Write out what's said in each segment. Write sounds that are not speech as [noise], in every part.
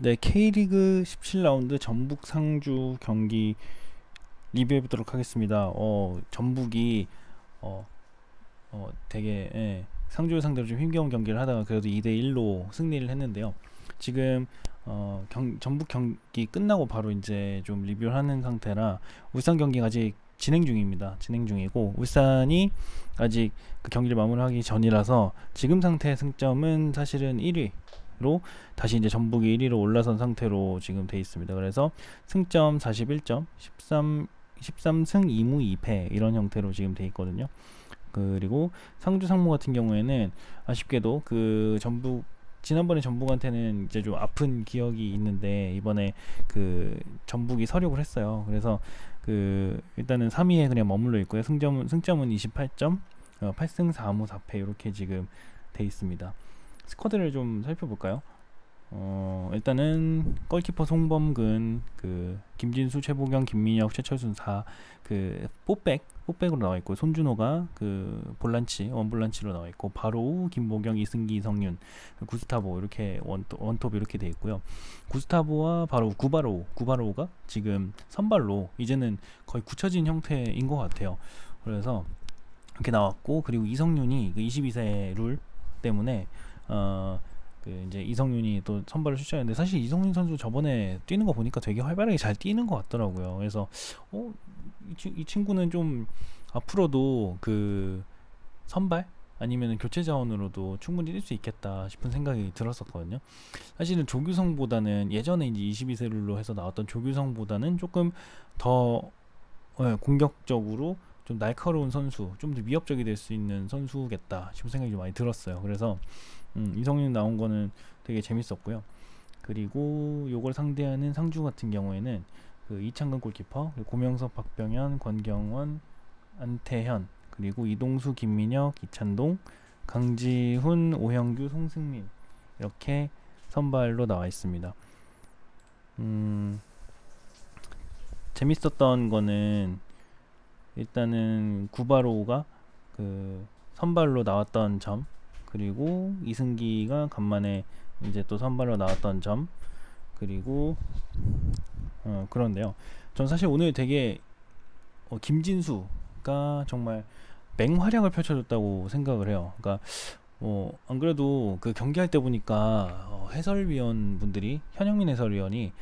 네, K리그 17라운드 전북 상주 경기 리뷰해 보도록 하겠습니다. 어, 전북이 어, 어 되게 예, 상주를 상대로 좀 힘겨운 경기를 하다가 그래도 2대 1로 승리를 했는데요. 지금 어, 경, 전북 경기 끝나고 바로 이제 좀 리뷰를 하는 상태라 울산 경기가 아직 진행 중입니다. 진행 중이고 울산이 아직 그 경기를 마무리하기 전이라서 지금 상태의 승점은 사실은 1위 로 다시 이제 전북이 1위로 올라선 상태로 지금 돼 있습니다. 그래서 승점 41점, 13 13승 2무 2패 이런 형태로 지금 돼 있거든요. 그리고 상주 상무 같은 경우에는 아쉽게도 그 전북 지난번에 전북한테는 이제 좀 아픈 기억이 있는데 이번에 그 전북이 서력을 했어요. 그래서 그 일단은 3위에 그냥 머물러 있고요. 승점은 승점은 28점, 어, 8승 4무 4패 이렇게 지금 돼 있습니다. 스쿼드를 좀 살펴볼까요? 어, 일단은 골키퍼 송범근, 그 김진수, 최보경, 김민혁, 최철순 4그 뽀백 뽀백으로 나와 있고 손준호가 그 볼란치 원볼란치로 나와 있고 바로 김보경, 이승기, 이성윤, 구스타보 이렇게 원톱, 원톱 이렇게 돼 있고요. 구스타보와 바로 구바로 구바로가 지금 선발로 이제는 거의 굳혀진 형태인 것 같아요. 그래서 이렇게 나왔고 그리고 이성윤이 그 22세 룰 때문에 어. 그 이제 이성윤이 또 선발을 출전했는데 사실 이성윤 선수 저번에 뛰는 거 보니까 되게 활발하게 잘 뛰는 것 같더라고요. 그래서 어, 이, 친- 이 친구는 좀 앞으로도 그 선발 아니면 교체 자원으로도 충분히 뛸 수 있겠다 싶은 생각이 들었었거든요. 사실은 조규성보다는 예전에 이제 22세 룰로 해서 나왔던 조규성보다는 조금 더 예, 공격적으로 좀 날카로운 선수, 좀 더 위협적이 될 수 있는 선수겠다 싶은 생각이 좀 많이 들었어요. 그래서 음, 이성윤 나온 거는 되게 재밌었고요. 그리고 요걸 상대하는 상주 같은 경우에는 그 이창근 골키퍼, 고명섭, 박병현, 권경원, 안태현, 그리고 이동수, 김민혁, 이찬동, 강지훈, 오형규, 송승민 이렇게 선발로 나와 있습니다. 음, 재밌었던 거는 일단은 구바로우가 그 선발로 나왔던 점 그리고 이승기가 간만에 이제 또 선발로 나왔던 점 그리고 어 그런데요. 전 사실 오늘 되게 어, 김진수가 정말 맹활약을 펼쳐줬다고 생각을 해요. 그러니까 뭐안 그래도 그 경기할 때 보니까 어, 해설위원 분들이 현영민 해설위원이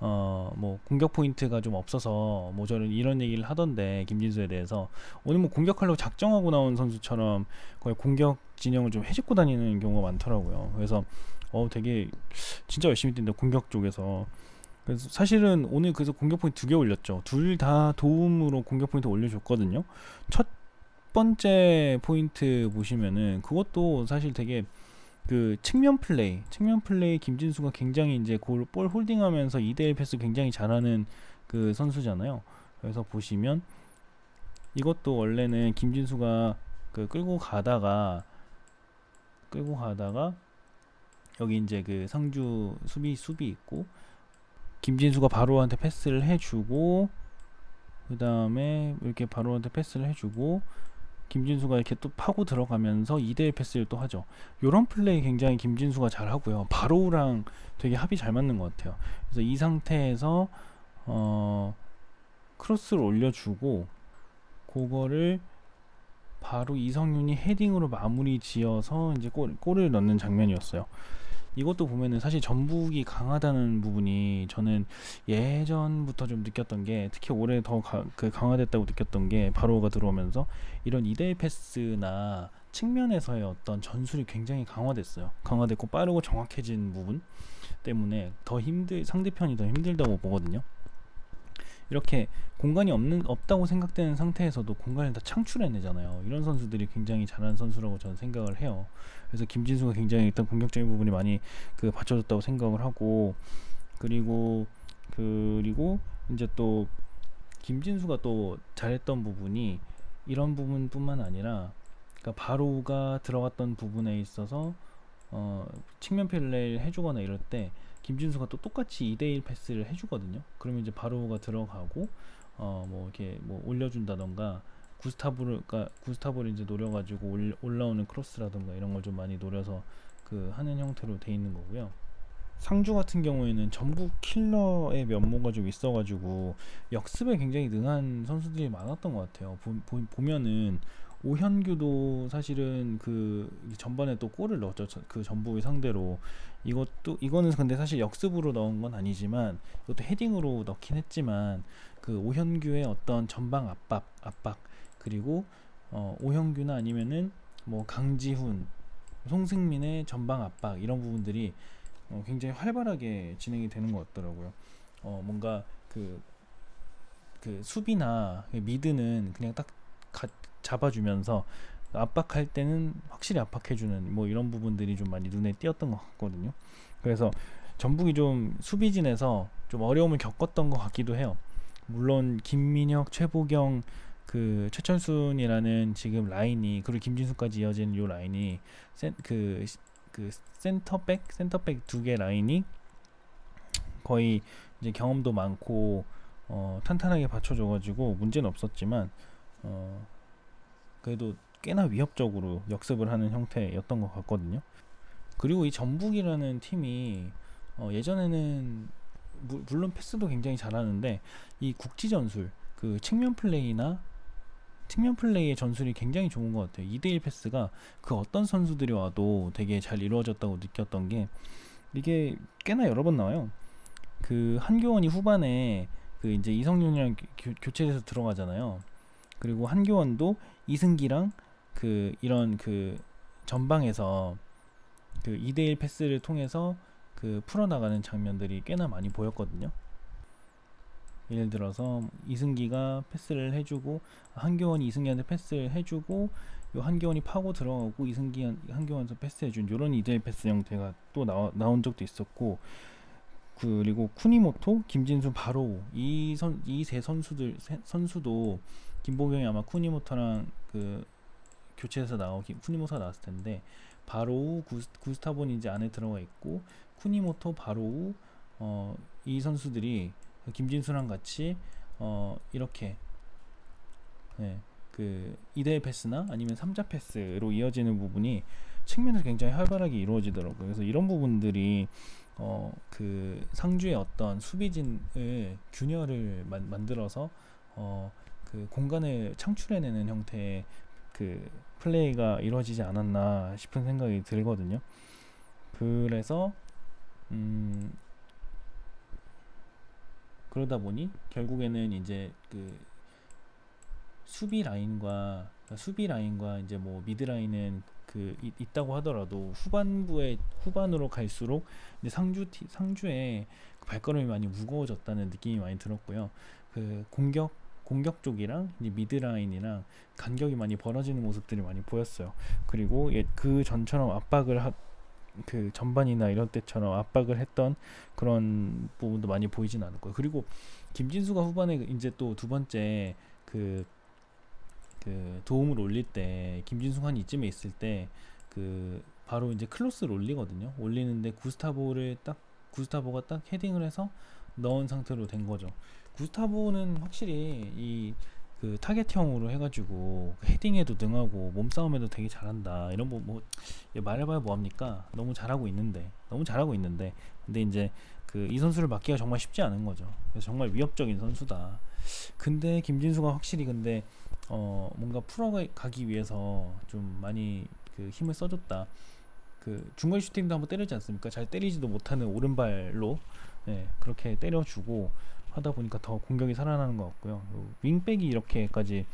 어 뭐 공격 포인트가 좀 없어서 뭐 저는 이런 얘기를 하던데 김진수에 대해서 오늘 뭐 공격하려고 작정하고 나온 선수처럼 거의 공격 진영을 좀 해집고 다니는 경우가 많더라고요. 그래서 어 되게 진짜 열심히 뛴다 공격 쪽에서. 그래서 사실은 오늘 그래서 공격 포인트 두 개 올렸죠. 둘 다 도움으로 공격 포인트 올려줬거든요. 첫 번째 포인트 보시면은 그것도 사실 되게 그 측면 플레이, 측면 플레이 김진수가 굉장히 이제 골, 볼 홀딩하면서 2대1 패스 굉장히 잘하는 그 선수잖아요. 그래서 보시면 이것도 원래는 김진수가 그 끌고 가다가 끌고 가다가 여기 이제 그 상주 수비 수비 있고 김진수가 바로한테 패스를 해주고 그 다음에 이렇게 바로한테 패스를 해주고 김진수가 이렇게 또 파고 들어가면서 2대1 패스를 또 하죠. 요런 플레이 굉장히 김진수가 잘 하고요. 바로우랑 되게 합이 잘 맞는 것 같아요. 그래서 이 상태에서 어 크로스를 올려주고 그거를 바로 이성윤이 헤딩으로 마무리 지어서 이제 골, 골을 넣는 장면이었어요. 이것도 보면은 사실 전북이 강하다는 부분이 저는 예전부터 좀 느꼈던 게 특히 올해 더그 강화됐다고 느꼈던 게 바로가 들어오면서 이런 2대1 패스나 측면에서의 어떤 전술이 굉장히 강화됐어요. 강화됐고 빠르고 정확해진 부분 때문에 더 힘들 상대편이 더 힘들다고 보거든요. 이렇게 공간이 없는 없다고 생각되는 상태에서도 공간을 다 창출해내잖아요. 이런 선수들이 굉장히 잘하는 선수라고 저는 생각을 해요. 그래서 김진수가 굉장히 일단 공격적인 부분이 많이 그 받쳐줬다고 생각을 하고 그리고 그리고 이제 또 김진수가 또 잘했던 부분이 이런 부분뿐만 아니라 그러니까 바로가 들어갔던 부분에 있어서 어 측면 플레이를 해주거나 이럴 때 김진수가 또 똑같이 2대1 패스를 해주거든요. 그러면 이제 바로가 들어가고 어 뭐 이렇게 뭐 올려준다던가 구스타브를 그러니까 구스타브를 이제 노려가지고 올, 올라오는 크로스라던가 이런 걸 좀 많이 노려서 그 하는 형태로 돼 있는 거고요. 상주 같은 경우에는 전북 킬러의 면모가 좀 있어가지고 역습에 굉장히 능한 선수들이 많았던 것 같아요. 보, 보, 보면은 오현규도 사실은 그 전반에 또 골을 넣었죠. 저- 그 전북을 상대로 이것도 이거는 근데 사실 역습으로 넣은 건 아니지만 이것도 헤딩으로 넣긴 했지만 그 오현규의 어떤 전방 압박 압박 그리고 어, 오현규나 아니면은 뭐 강지훈, 송승민의 전방 압박 이런 부분들이 어, 굉장히 활발하게 진행이 되는 것 같더라고요. 어, 뭔가 그, 그 수비나 그 미드는 그냥 딱 가, 잡아주면서 압박할 때는 확실히 압박해주는 뭐 이런 부분들이 좀 많이 눈에 띄었던 것 같거든요. 그래서 전북이 좀 수비진에서 좀 어려움을 겪었던 것 같기도 해요. 물론 김민혁, 최보경, 그 최철순이라는 지금 라인이 그리고 김진수까지 이어지는 요 라인이 센, 그, 그 센터백 센터백 두 개 라인이 거의 이제 경험도 많고 어, 탄탄하게 받쳐줘가지고 문제는 없었지만 어, 그래도 꽤나 위협적으로 역습을 하는 형태였던 것 같거든요. 그리고 이 전북이라는 팀이 어, 예전에는 무, 물론 패스도 굉장히 잘하는데 이 국지 전술 그 측면 플레이나 측면 플레이의 전술이 굉장히 좋은 것 같아요. 2대1 패스가 그 어떤 선수들이 와도 되게 잘 이루어졌다고 느꼈던 게 이게 꽤나 여러 번 나와요. 그 한교원이 후반에 그 이제 이성윤이랑 교, 교체돼서 들어가잖아요. 그리고 한교원도 이승기랑 그 이런 그 전방에서 그 2대1 패스를 통해서 그 풀어나가는 장면들이 꽤나 많이 보였거든요. 예를 들어서 이승기가 패스를 해주고 한교원이 이승기한테 패스를 해주고 요 한교원이 파고 들어가고 이승기 한교원에서 패스해준 이런 이대 패스 형태가 또 나와, 나온 적도 있었고 그리고 쿠니모토, 김진수, 바로 이 선 이 세 선수들 세, 선수도 김보경이 아마 쿠니모토랑 그 교체해서 나오기 쿠니모토가 나왔을 텐데 바로우 구스, 구스타본이 이제 안에 들어가 있고 쿠니모토 바로우 어, 이 선수들이 김진수랑 같이 어, 이렇게 네, 그 2대 패스나 아니면 3자 패스로 이어지는 부분이 측면에서 굉장히 활발하게 이루어지더라고요. 그래서 이런 부분들이 어, 그 상주의 어떤 수비진을 균열을 만, 만들어서 어, 그 공간을 창출해내는 형태의 그 플레이가 이루어지지 않았나 싶은 생각이 들거든요. 그래서 음 그러다 보니 결국에는 이제 그 수비 라인과 수비 라인과 이제 뭐 미드 라인은 그 이- 있다고 하더라도 후반부에 후반으로 갈수록 이제 상주 티, 상주의 그 발걸음이 많이 무거워졌다는 느낌이 많이 들었고요. 그 공격 공격 쪽이랑 이제 미드 라인이랑 간격이 많이 벌어지는 모습들이 많이 보였어요. 그리고 예, 그 전처럼 압박을 하, 그 전반이나 이런 때처럼 압박을 했던 그런 부분도 많이 보이진 않을 거예요. 그리고 김진수가 후반에 이제 또 두 번째 그, 그 도움을 올릴 때 김진수가 한 이쯤에 있을 때 그 바로 이제 클로스를 올리거든요. 올리는데 구스타보를 딱 구스타보가 딱 헤딩을 해서 넣은 상태로 된 거죠. 구스타보는 확실히 이 그 타겟형으로 해가지고 그 헤딩에도 능하고 몸싸움에도 되게 잘한다. 이런 뭐, 뭐 예, 말해봐야 뭐합니까? 너무 잘하고 있는데 너무 잘하고 있는데. 근데 이제 그 이 선수를 맡기가 정말 쉽지 않은 거죠. 그래서 정말 위협적인 선수다. 근데 김진수가 확실히 근데 어 뭔가 풀어가기 위해서 좀 많이 그 힘을 써줬다. 그 중거리 슈팅도 한번 때리지 않습니까? 잘 때리지도 못하는 오른발로 예, 그렇게 때려주고 하다 보니까 더 공격이 살아나는 것 같고요. 요 윙백이 이렇게까지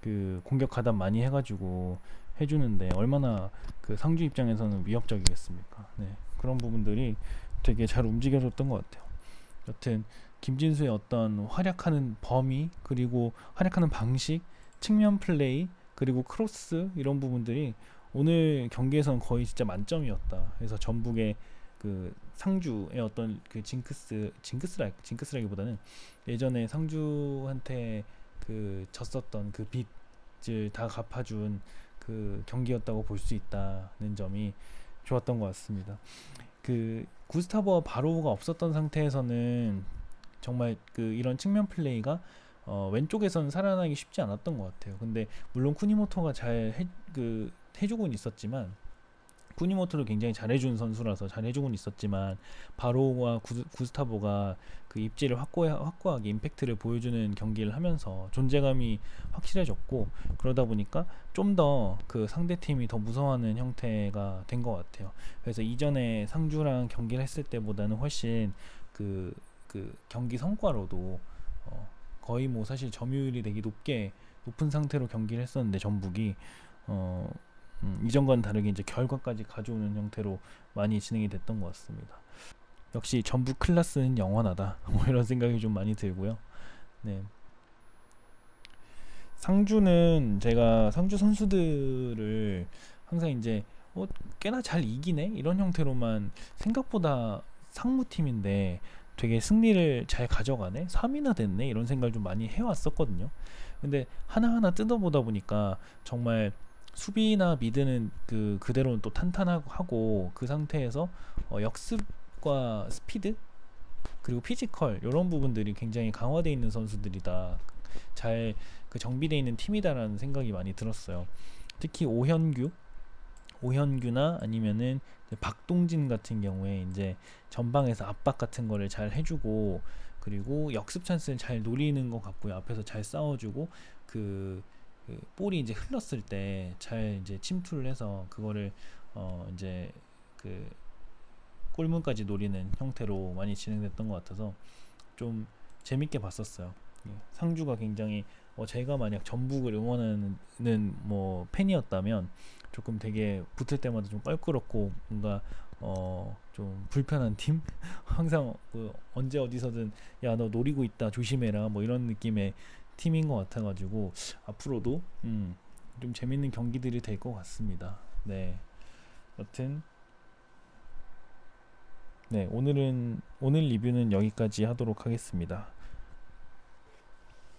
그 공격 가담 많이 해가지고 해주는데 얼마나 그 상주 입장에서는 위협적이겠습니까? 네, 그런 부분들이 되게 잘 움직여줬던 것 같아요. 여튼 김진수의 어떤 활약하는 범위 그리고 활약하는 방식, 측면 플레이 그리고 크로스 이런 부분들이 오늘 경기에서는 거의 진짜 만점이었다. 그래서 전북의 그 상주의 어떤 그 징크스 징크스라 징크스라기보다는 예전에 상주한테 그 졌었던 그 빚을 다 갚아준 그 경기였다고 볼 수 있다는 점이 좋았던 것 같습니다. 그 구스타보와 바로우가 없었던 상태에서는 정말 그 이런 측면 플레이가 어, 왼쪽에서는 살아나기 쉽지 않았던 것 같아요. 근데 물론 쿠니모토가 잘 해 그 해주고는 있었지만 쿠니모토를 굉장히 잘해준 선수라서 잘해주고는 있었지만 바로와 구스, 구스타보가 그 입지를 확고해, 확고하게 임팩트를 보여주는 경기를 하면서 존재감이 확실해졌고 그러다 보니까 좀 더 그 상대 팀이 더 무서워하는 형태가 된 것 같아요. 그래서 이전에 상주랑 경기를 했을 때보다는 훨씬 그, 그 경기 성과로도 어, 거의 뭐 사실 점유율이 되게 높게 높은 상태로 경기를 했었는데 전북이 어, 음, 이전과는 다르게 이제 결과까지 가져오는 형태로 많이 진행이 됐던 것 같습니다. 역시 전북 클라스는 영원하다. [laughs] 뭐 이런 생각이 좀 많이 들고요. 네. 상주는 제가 상주 선수들을 항상 이제 어, 꽤나 잘 이기네 이런 형태로만 생각보다 상무팀인데 되게 승리를 잘 가져가네 3위나 됐네 이런 생각을 좀 많이 해왔었거든요. 근데 하나하나 뜯어보다 보니까 정말 수비나 미드는 그 그대로는 또 탄탄하고 하고 그 상태에서 어, 역습과 스피드 그리고 피지컬 이런 부분들이 굉장히 강화되어 있는 선수들이다. 잘 그 정비되어 있는 팀이다라는 생각이 많이 들었어요. 특히 오현규, 오현규나 아니면은 박동진 같은 경우에 이제 전방에서 압박 같은 거를 잘 해주고 그리고 역습 찬스를 잘 노리는 것 같고요. 앞에서 잘 싸워주고 그, 그 볼이 이제 흘렀을 때 잘 이제 침투를 해서 그거를 어 이제 그 골문까지 노리는 형태로 많이 진행됐던 것 같아서 좀 재밌게 봤었어요. 예, 상주가 굉장히 어 제가 만약 전북을 응원하는 뭐 팬이었다면 조금 되게 붙을 때마다 좀 껄끄럽고 뭔가 어 좀 불편한 팀 [laughs] 항상 그 언제 어디서든 야 너 노리고 있다 조심해라 뭐 이런 느낌의 팀인 것 같아가지고 앞으로도 음, 좀 재밌는 경기들이 될 것 같습니다. 네, 여튼 네 오늘은 오늘 리뷰는 여기까지 하도록 하겠습니다.